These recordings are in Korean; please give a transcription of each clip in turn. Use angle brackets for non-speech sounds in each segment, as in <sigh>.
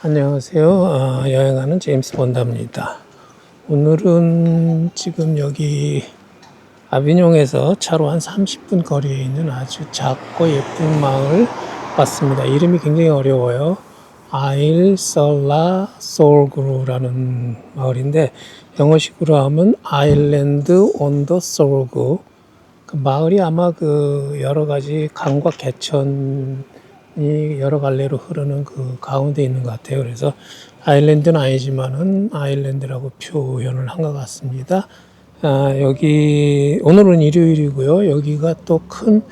안녕하세요. 어, 여행하는 제임스 본담입니다. 오늘은 지금 여기 아비뇽에서 차로 한 30분 거리에 있는 아주 작고 예쁜 마을 왔습니다. 이름이 굉장히 어려워요. 아일 설라 솔그루라는 마을인데 영어식으로 하면 아일랜드 온더 솔그 그 마을이 아마 그 여러 가지 강과 개천 이 여러 갈래로 흐르는 그 가운데 있는 것 같아요. 그래서 아일랜드는 아니지만은 아일랜드라고 표현을 한 것 같습니다. 아, 여기 오늘은 일요일이고요. 여기가 또큰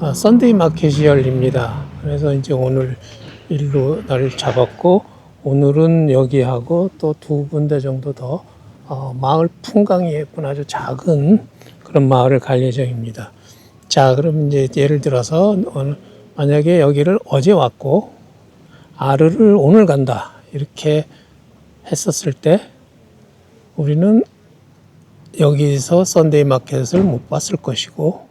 아, 썬데이 마켓이 열립니다. 그래서 이제 오늘 일로 날 잡았고 오늘은 여기하고 또 두 군데 정도 더 어, 마을 풍광이 예쁜 아주 작은 그런 마을을 갈 예정입니다. 자, 그럼 이제 예를 들어서 오늘 만약에 여기를 어제 왔고 아르를 오늘 간다 이렇게 했었을 때 우리는 여기서 썬데이 마켓을 못 봤을 것이고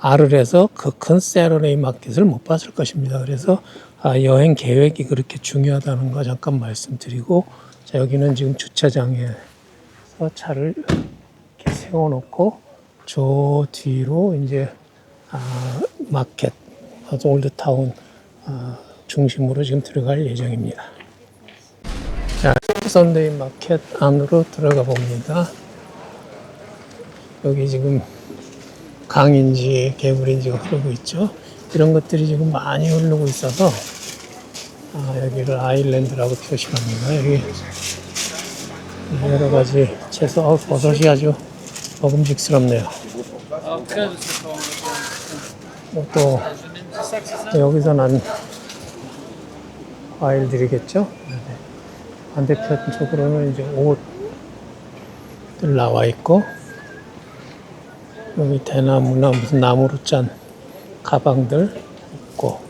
아르에서 그 큰 세러데이 마켓을 못 봤을 것입니다. 그래서 아, 여행 계획이 그렇게 중요하다는 거 잠깐 말씀드리고 자, 여기는 지금 주차장에서 차를 이렇게 세워놓고 저 뒤로 이제 아, 마켓, 올드타운 아, 중심으로 지금 들어갈 예정입니다. 자, 썬데이 마켓 안으로 들어가 봅니다. 여기 지금 강인지 개불인지가 흐르고 있죠. 이런 것들이 지금 많이 흐르고 있어서 아, 여기를 아일랜드라고 표시합니다. 여기 여러 가지 채소, 어, 버섯이 아주 먹음직스럽네요. 뭐또 여기서 난 과일들이겠죠. 네. 반대편 쪽으로는 이제 옷들 나와 있고 여기 대나무나 무슨 나무로 짠 가방들 있고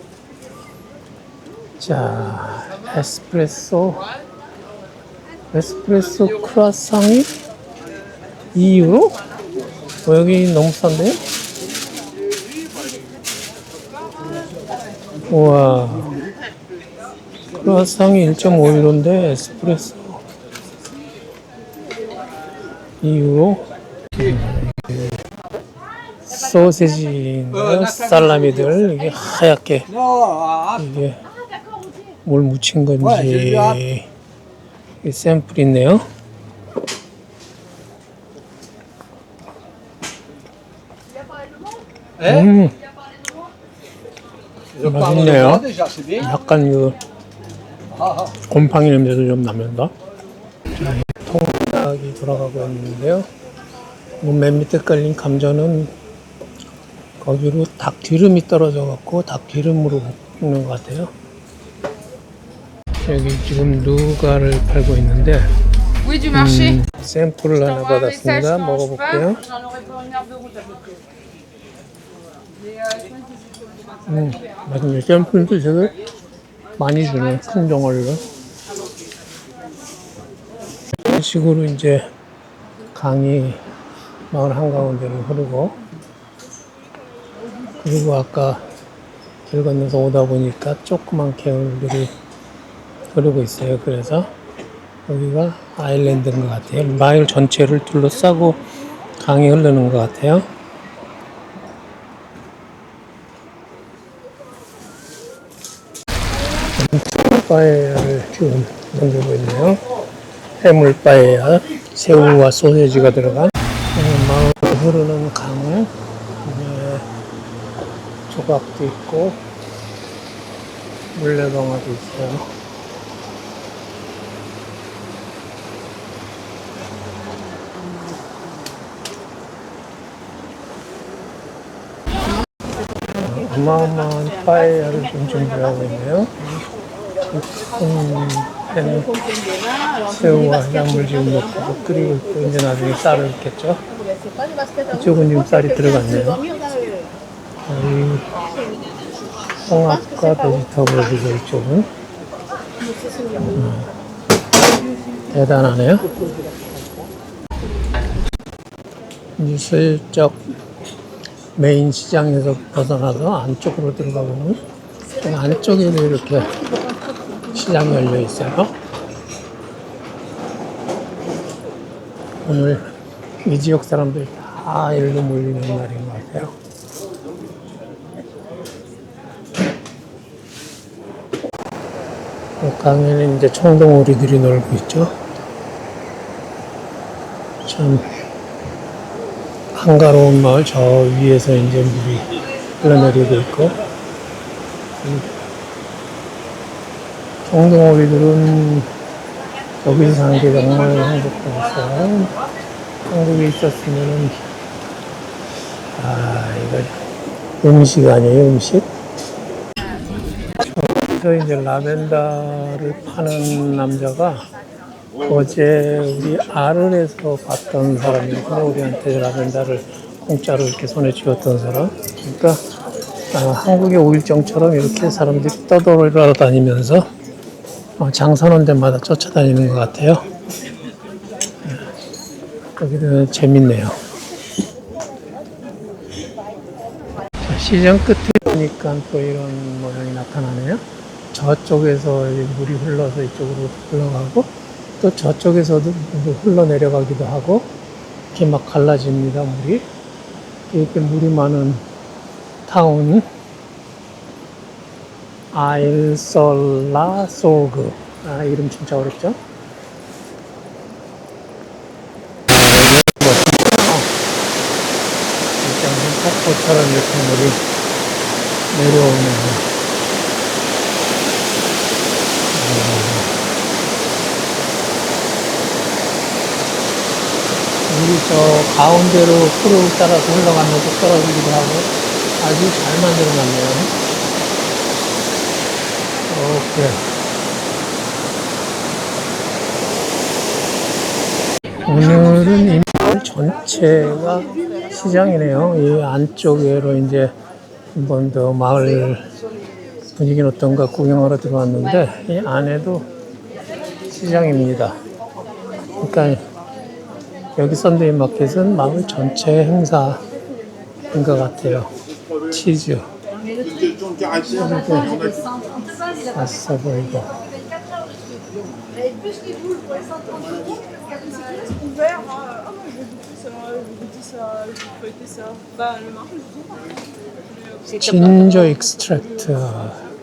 자 에스프레소 에스프레소 크라상이 2유로? 어, 여기 너무 싼데요? 우와. 크라상이 1.5유로인데 에스프레소. 2유로? 소세지나 살라미들 이게 하얗게. 이게 뭘 묻힌 건지. 이게 샘플 있네요. 음, 맛있네요. 약간 그 곰팡이 냄새도 좀 나면서 자, 이 통닭이 돌아가고 있는데요. 뭐맨 밑에 깔린 감자는 거기로 닭 기름이 떨어져 갖고 닭 기름으로 볶는 것 같아요. 여기 지금 누가를 팔고 있는데. 음, 샘플을 하나 받았습니다. 먹어볼게요. 음, 맛있네. 샘플도 되게 많이 주네. 큰 덩어리로. 이런 식으로 이제 강이 마을 한가운데를 흐르고 그리고 아까 길 건너서 오다 보니까 조그만 개울들이 흐르고 있어요. 그래서 여기가 아일랜드인 것 같아요. 마을 전체를 둘러싸고 강이 흐르는 것 같아요. 빠에야를 지금 만들고 있네요. 해물 빠에야, 새우와 소세지가 들어간 어, 마을 흐르는 강을 네, 조각도 있고 물레방아도 있어요. 어, 어마어마한 빠에야를 좀 준비하고 있네요. 큰 팬은 새우와 해산물 지금 넣고 끓이고 있고 이제 나중에 쌀을 넣겠죠. 이쪽은 지금 쌀이 들어갔네요. 여기 홍합과 베지터블이고 이쪽은 음, 대단하네요. 이제 슬쩍 메인 시장에서 벗어나서 안쪽으로 들어가 보면 좀 안쪽에도 이렇게 시장이 열려 있어요. 오늘 이 지역 사람들이 다 일로 몰리는 날인 것 같아요. 강에는 이제 청동오리들이 놀고 있죠. 참 한가로운 마을 저 위에서 이제 물이 흘러내리고 있고 청동오리들은 여기서 사는 게 정말 행복하겠어요. 한국에 있었으면은 아 이거 음식 아니에요 음식? 저기서 이제 라벤더를 파는 남자가 어제 우리 아른에서 봤던 사람이거든요. 우리한테 라벤더를 공짜로 이렇게 손에 쥐었던 사람. 그러니까 아, 한국의 오일정처럼 이렇게 사람들이 떠돌아다니면서 어, 장사하는 데마다 쫓아다니는 것 같아요. 예. 여기는 재밌네요. 자, 시장 끝에 보니까 또 이런 모양이 나타나네요. 저쪽에서 물이 흘러서 이쪽으로 흘러가고 또 저쪽에서도 물이 흘러내려가기도 하고 이렇게 막 갈라집니다 물이 이렇게 물이 많은 타운 아일솔라 소그 아 이름 진짜 어렵죠? 진짜 폭포처럼 이렇게 물이 내려오네요. 여기 저 가운데로 풀을 따라서 흘러가면서 떨어지기도 하고 아주 잘 만들어 놨네요. 오케이. 오늘은 이 마을 전체가 시장이네요. 이 안쪽으로 이제 한 번 더 마을 분위기는 어떤가 구경하러 들어왔는데 이 안에도 시장입니다. 그러니까 여기 썬데이 마켓은 마을 전체 행사인 것 같아요. 치즈. 맛있어 보이고. Et plus les boules pour les 130 euros. Ouvert, hein. ah moi je vais goûter ça, je vais goûter ça, je vais feuilleter ça. Bah le marché je sais pas. 진저 익스트랙트.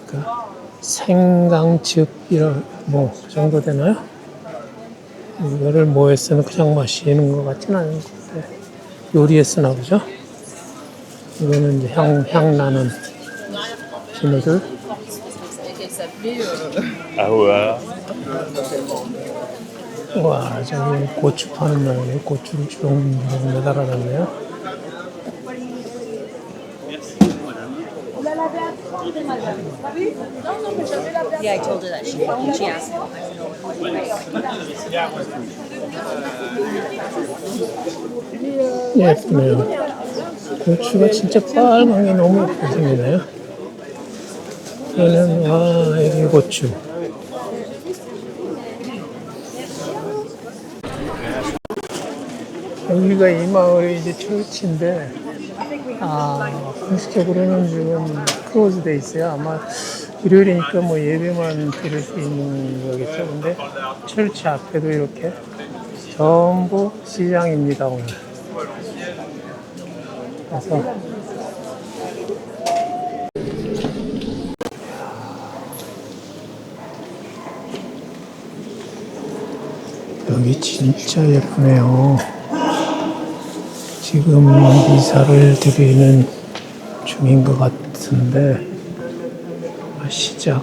그러니까 생강즙 이런 뭐 그 정도 되나요? 이거를 뭐에 쓰는 그냥 마시는 것 같진 않은 것 같아요. 요리에 쓰나 보죠? 이거는 이제 향, 향 나는 비누들. Ah ouais. 와, 저기 고추 파는 모양이에요. 고추를 주렁주렁 매달아놨네요. Yeah, I told her that she, she asked. 예쁘네요. 고추가 진짜 빨강이 너무 예쁘게 생기네요. 와, 애기 고추. 여기가 이 마을의 이제 철치인데, 아, 공식적으로는 지금 클로즈 돼 있어요. 아마 일요일이니까 뭐 예배만 드릴 수 있는 거겠죠. 근데 철치 앞에도 이렇게 전부 시장입니다, 오늘. 그래서 여기 진짜 예쁘네요. 지금 이사를 드리는 중인 것 같은데 아, 시작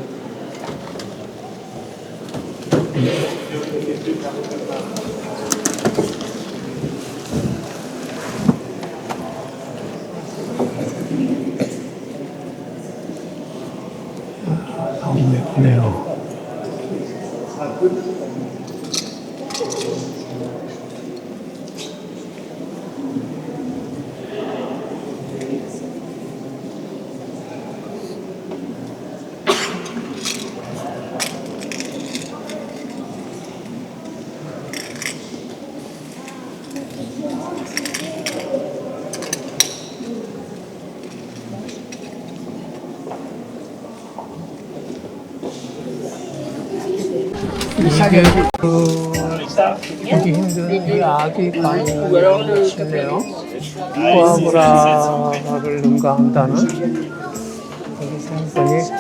아, 너무 예쁘네요. 그 보기 힘든 이 아기 가문을 짓네요. 포아브라를 능가한다는 생선이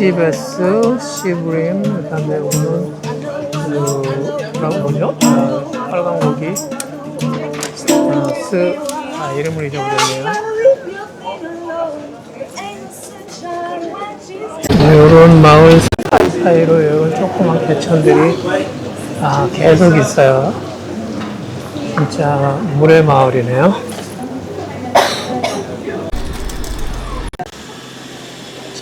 시베스, 시브림, 그다음에 요거는 그 뭐라고 뭐죠? 아, 빨간 고기, 아, 스, 아 이름을 잊어버렸네요. 이런 마을 사이사이로 이런 조그만 개천들이 아, 계속 있어요. 진짜 물의 마을이네요.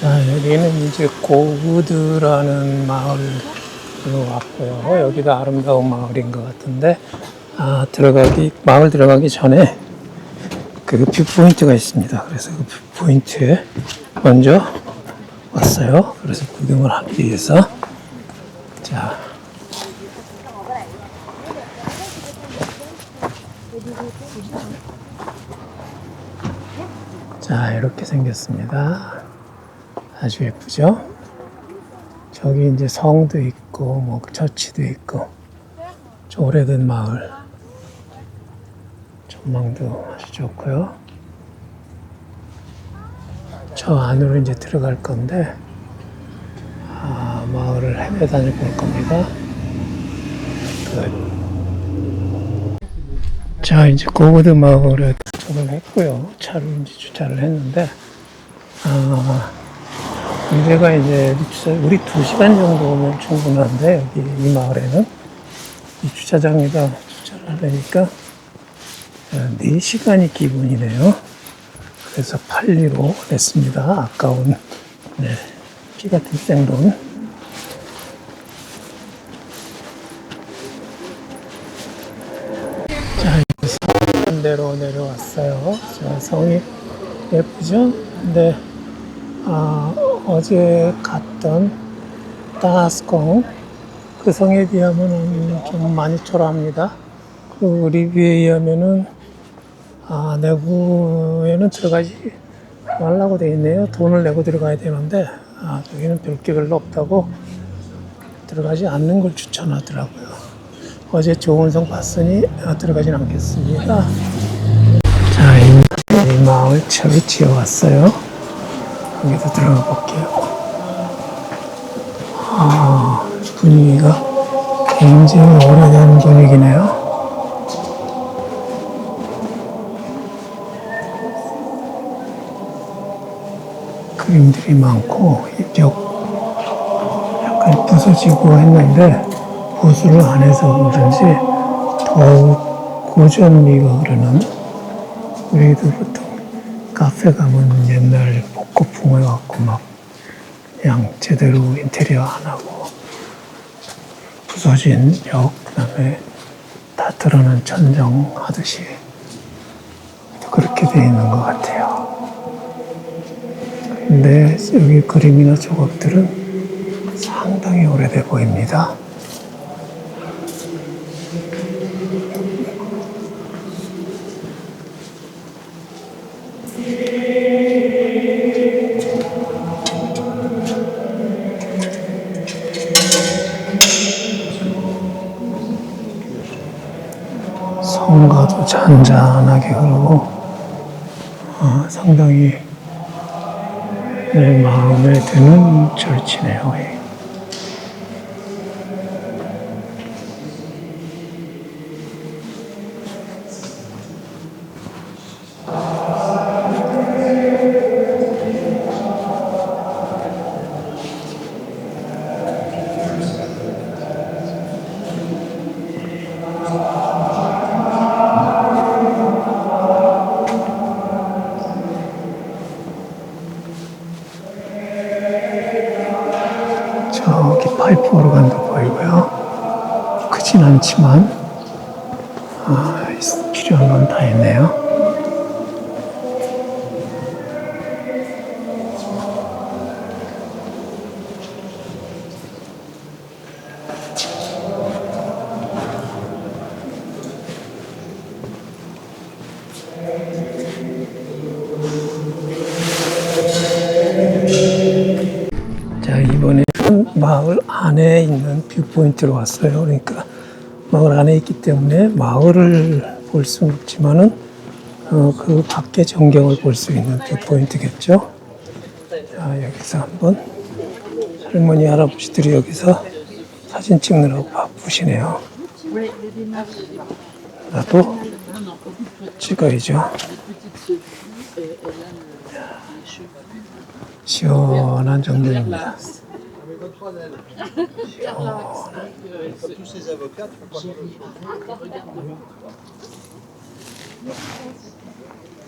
자, 여기는 이제 고우드라는 마을로 왔고요. 여기도 아름다운 마을인 것 같은데, 아, 들어가기, 마을 들어가기 전에 그 뷰포인트가 있습니다. 그래서 그 뷰포인트에 먼저 왔어요. 그래서 구경을 하기 위해서. 자. 자, 이렇게 생겼습니다. 아주 예쁘죠? 저기 이제 성도 있고, 뭐, 처치도 있고, 저 오래된 마을. 전망도 아주 좋고요. 저 안으로 이제 들어갈 건데, 아, 마을을 헤매 다닐 볼 겁니다. 끝. 자, 이제 고고드 마을에 도착을 했고요. 차를 이제 주차를 했는데, 아, 문제가 이제 우리 두 시간 정도 오면 충분한데, 여기 이 마을에는 이 주차장에다 주차를 하려니까 네 시간이 기본이네요. 그래서 8리로 냈습니다. 아까운, 네, 피 같은 생돈. 자, 반대로 내려왔어요. 자, 성이 예쁘죠? 근데, 아, 어제 갔던 다하스콩, 그 성에 비하면 좀 많이 초라합니다. 그 리뷰에 의하면은, 아, 내구에는 들어가지 말라고 돼 있네요. 돈을 내고 들어가야 되는데, 아, 여기는 별게 별로 없다고 들어가지 않는 걸 추천하더라고요. 어제 좋은 성 봤으니 아, 들어가진 않겠습니다. 자, 이, 이 마을 처리 지어왔어요. 여기도 들어가 볼게요. 아, 분위기가 굉장히 오래된 분위기네요. 그림들이 많고, 이벽 약간 부서지고 했는데, 보수를 안 해서 그런지 더욱 고전 미가 흐르는 우리도 보통 카페 가면 옛날 복고풍을 갖고 막 그냥 제대로 인테리어 안 하고 부서진 벽 그다음에 다 드러난 천정 하듯이 그렇게 돼 있는 것 같아요. 근데 여기 그림이나 조각들은 상당히 오래돼 보입니다. 잔잔하게 흐르고 어, 상당히 내 마음에 드는 절치네요. 예. 저기 파이프 오르간도 보이고요. 크진 않지만 아, 필요한 건 다 있네요. 포인트로 왔어요. 그러니까 마을 안에 있기 때문에 마을을 볼 수는 없지만은 어, 그 밖의 전경을 볼 수 있는 뷰포인트겠죠. 자, 여기서 한번 할머니, 할아버지들이 여기서 사진 찍느라고 바쁘시네요. 나도 찍어야죠. 시원한 정경입니다.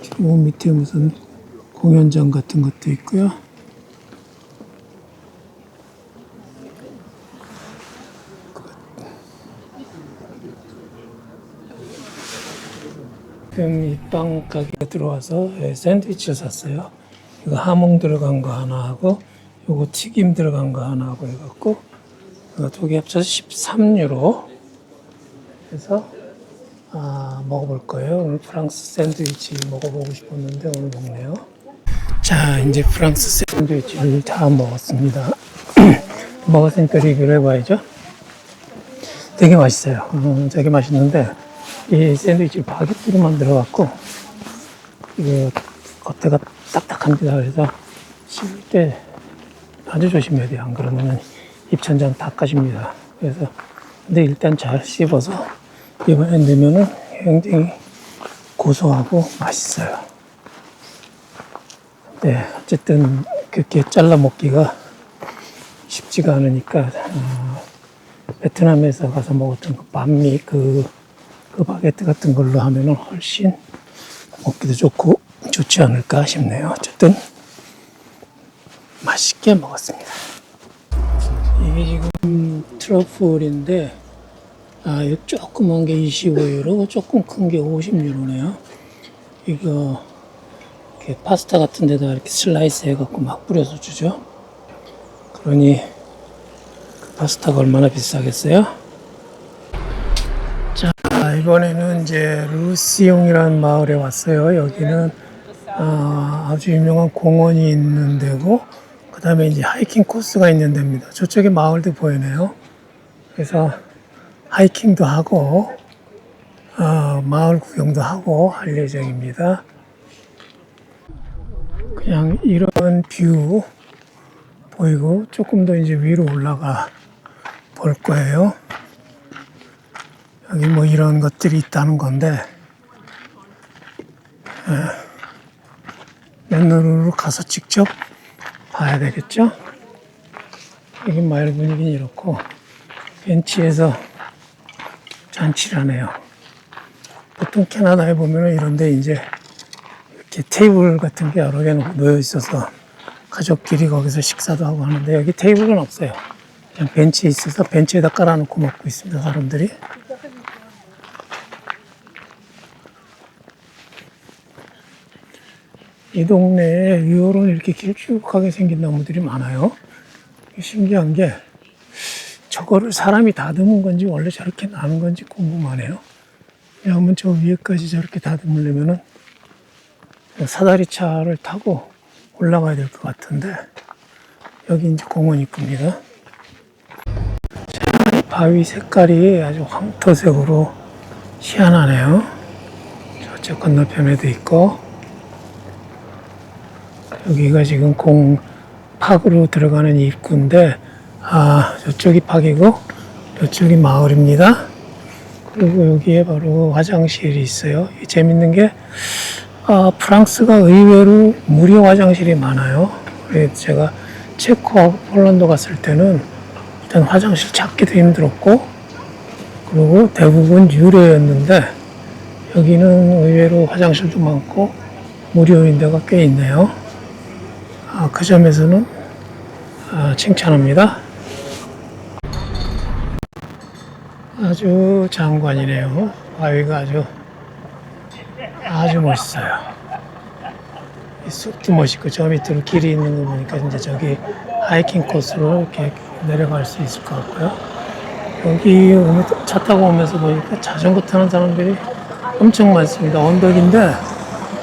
저 밑에 무슨 공연장 같은 것도 있고요. 지금 이 빵 가게에 들어와서 예, 샌드위치를 샀어요. 이거 하몽 들어간 거 하나 하고 요거 튀김 들어간 거 하나 하고 해갖고 두 개 합쳐서 13유로 해서 아, 먹어볼 거예요. 오늘 프랑스 샌드위치 먹어보고 싶었는데 오늘 먹네요. 자, 이제 프랑스 샌드위치를 다 먹었습니다. <clears throat> 먹었으니까 리뷰를 해봐야죠. 되게 맛있어요. 음, 되게 맛있는데 이 샌드위치 바게트로 만들어갖고 이게 겉에가 딱딱합니다. 그래서 씹을 때 아주 조심해야 돼요. 안 그러면 입천장 다 까집니다. 그래서 근데 일단 잘 씹어서 입안에 넣으면은 굉장히 고소하고 맛있어요. 네, 어쨌든 그렇게 잘라 먹기가 쉽지가 않으니까 어, 베트남에서 가서 먹었던 그 반미 그, 그 바게트 같은 걸로 하면은 훨씬 먹기도 좋고 좋지 않을까 싶네요. 어쨌든 맛있게 먹었습니다. 이게 지금 트러플인데 아, 이 조그만 게 25유로, 조금 큰 게 50유로네요. 이거 이렇게 파스타 같은 데다 이렇게 슬라이스 해갖고 막 뿌려서 주죠. 그러니 그 파스타가 얼마나 비싸겠어요? 자, 이번에는 이제 루시용이라는 마을에 왔어요. 여기는 아, 아주 유명한 공원이 있는 데고, 그 다음에 이제 하이킹 코스가 있는 데입니다. 저쪽에 마을도 보이네요. 그래서 하이킹도 하고, 어, 마을 구경도 하고 할 예정입니다. 그냥 이런 뷰 보이고 조금 더 이제 위로 올라가 볼 거예요. 여기 뭐 이런 것들이 있다는 건데, 예, 맨눈으로 가서 직접 봐야 되겠죠? 여기 마을 분위기는 이렇고, 벤치에서 잔치를 하네요. 보통 캐나다에 보면은 이런데 이제 이렇게 테이블 같은 게 여러 개 놓여 있어서 가족끼리 거기서 식사도 하고 하는데 여기 테이블은 없어요. 그냥 벤치 있어서 벤치에다 깔아놓고 먹고 있습니다, 사람들이. 이 동네에 이런 이렇게 길쭉하게 생긴 나무들이 많아요. 신기한 게 저거를 사람이 다듬은 건지 원래 저렇게 나는 건지 궁금하네요. 왜냐하면 저 위에까지 저렇게 다듬으려면은 사다리 차를 타고 올라가야 될 것 같은데 여기 이제 공원이 있습니다. 자, 바위 색깔이 아주 황토색으로 희한하네요. 저쪽 건너편에도 있고 여기가 지금 공 팍으로 들어가는 입구인데 아 저쪽이 팍이고 이쪽이 마을입니다. 그리고 여기에 바로 화장실이 있어요. 이 재밌는 게 아, 프랑스가 의외로 무료 화장실이 많아요. 제가 체코하고 폴란드 갔을 때는 일단 화장실 찾기도 힘들었고 그리고 대부분 유료였는데 여기는 의외로 화장실도 많고 무료인 데가 꽤 있네요. 아, 그 점에서는 아, 칭찬합니다. 아주 장관이네요. 바위가 아주 아주 멋있어요. 이 숲도 멋있고 저 밑으로 길이 있는 거 보니까 이제 저기 하이킹 코스로 이렇게 내려갈 수 있을 것 같고요. 여기 차 타고 오면서 보니까 자전거 타는 사람들이 엄청 많습니다. 언덕인데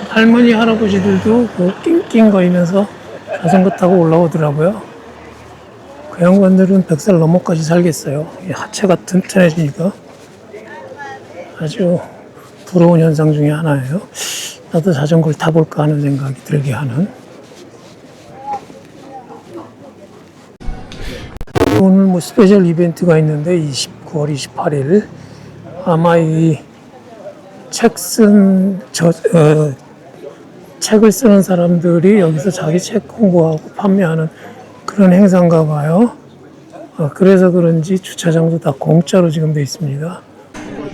할머니 할아버지들도 그 낑낑 거리면서 자전거 타고 올라오더라고요. 그 양반들은 100살 넘어까지 살겠어요. 이 하체가 튼튼해지니까 아주 부러운 현상 중에 하나예요. 나도 자전거를 타볼까 하는 생각이 들게 하는. 오늘 뭐 스페셜 이벤트가 있는데 29월 28일 아마 이책쓴저 어, 책을 쓰는 사람들이 여기서 자기 책 홍보하고 판매하는 그런 행사인가 봐요. 어, 그래서 그런지 주차장도 다 공짜로 지금 돼 있습니다.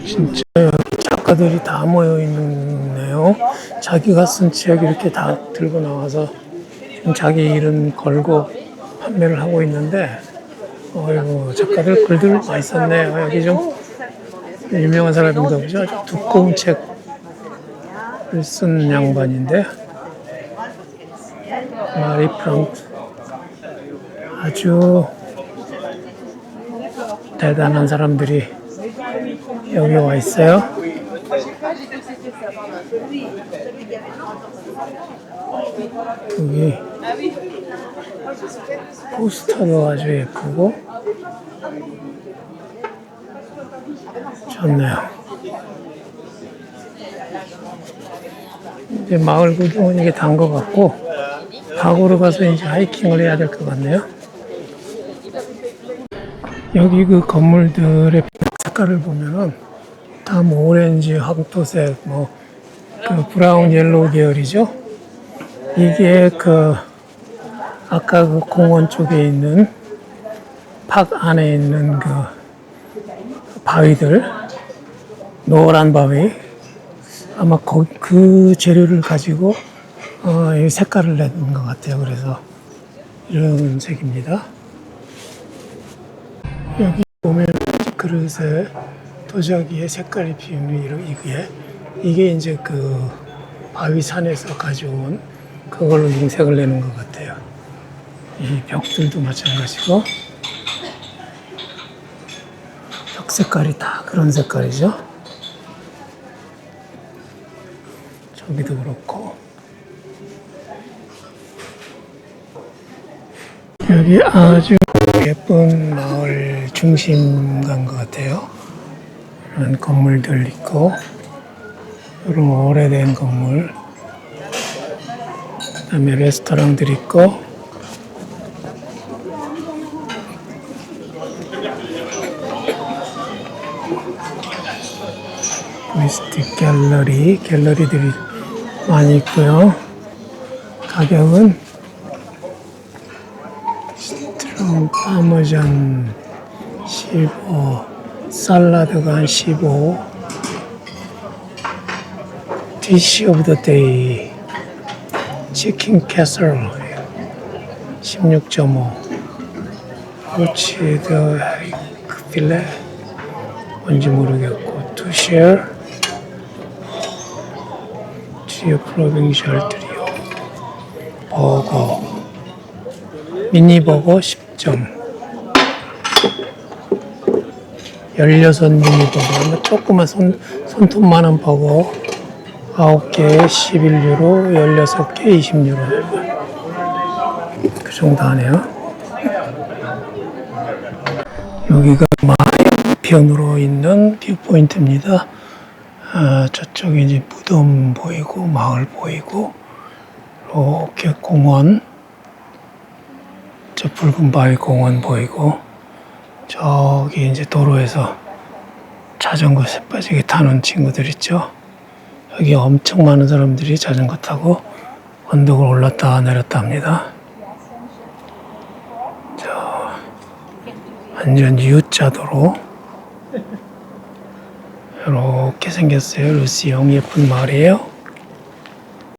진짜 작가들이 다 모여 있네요. 자기가 쓴 책 이렇게 다 들고 나와서 자기 이름 걸고 판매를 하고 있는데, 어이구 작가들 글들 많이 썼네요. 여기 좀 유명한 사람인가 보죠. 두꺼운 책을 쓴 양반인데, 마리 프랑트 아주 대단한 사람들이 여기 와 있어요. 여기 포스터도 아주 예쁘고 좋네요. 이제 마을 구경은 이게 단 것 같고 가구로 가서 이제 하이킹을 해야 될 것 같네요. 여기 그 건물들의 색깔을 보면은 다 뭐 오렌지, 황토색, 뭐 그 브라운 옐로우 계열이죠. 이게 그 아까 그 공원 쪽에 있는 팍 안에 있는 그 바위들 노란 바위 아마 거, 그 재료를 가지고 어, 이 색깔을 낸 것 같아요. 그래서 이런 색입니다. 여기 보면 그릇에 도자기에 색깔이 피우는 이런 이게 이게 이제 그 바위 산에서 가져온 그걸로 흰색을 내는 것 같아요. 이 벽들도 마찬가지고 벽 색깔이 다 그런 색깔이죠. 저기도 그렇고. 여기 아주 예쁜 마을 중심간 것 같아요. 이런 건물들 있고, 이런 오래된 건물, 그 다음에 레스토랑들 있고, 미스틱 갤러리, 갤러리들이 많이 있고요. 가격은 스트롱 파머전 15, 살라드가 한 15, 디시 오브 더 데이, 치킨 캐슬 16.5, 로치드 필레 뭔지 모르겠고, 투쉐 어, 트리오 프로빙셜 트리오, 버거, 미니버거 10점. 16 미니버거. 뭐 조그만 손, 손톱만한 버거. 9개 11유로, 16개 20유로. 그 정도 하네요. 여기가 마을편으로 있는 뷰포인트입니다. 아, 저쪽에 이제 무덤 보이고, 마을 보이고, 이렇게 공원, 저 붉은 바위 공원 보이고 저기 이제 도로에서 자전거 새빠지게 타는 친구들 있죠. 여기 엄청 많은 사람들이 자전거 타고 언덕을 올랐다 내렸다 합니다. 저 완전 U자 도로 이렇게 생겼어요. 루시형 예쁜 마을이에요.